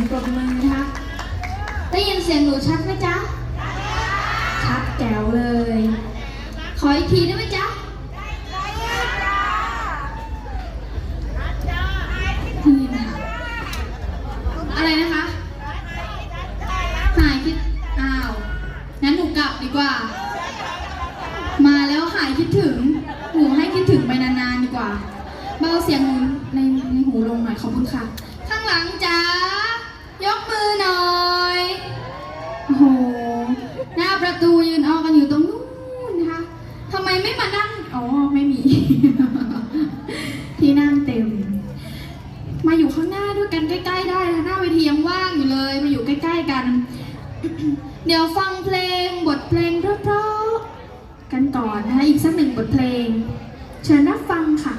งปรบมือนะคะ ได้ยินเสียงหนูชัดไหมจ๊ะ ชัดแจ๋วเลย ขออีกทีได้ไหมจ๊ะอะไรนะคะ หายคิด อ้าว งั้นหนูกลับดีกว่า มาแล้วหายคิดถึง หนูให้คิดถึงไปนานๆดีกว่า เบาเสียงหนูในในหูลงหน่อยขอบคุณค่ะ ข้างหลังจ้า หน้าประตูยืนออกันอยู่ตรงนู้นนะคะทำไมไม่มานั่ง อ๋อ ไม่มี ที่นั่งเต็ม มาอยู่ข้างหน้าด้วยกันใกล้ ๆ ได้นะหน้าเวทียังว่างอยู่เลย มาอยู่ใกล้ ๆ กัน เดี๋ยวฟังเพลงบทเพลงเพราะๆกันก่อนนะคะอีกสักหนึ่งบทเพลง เชิญรับฟังค่ะ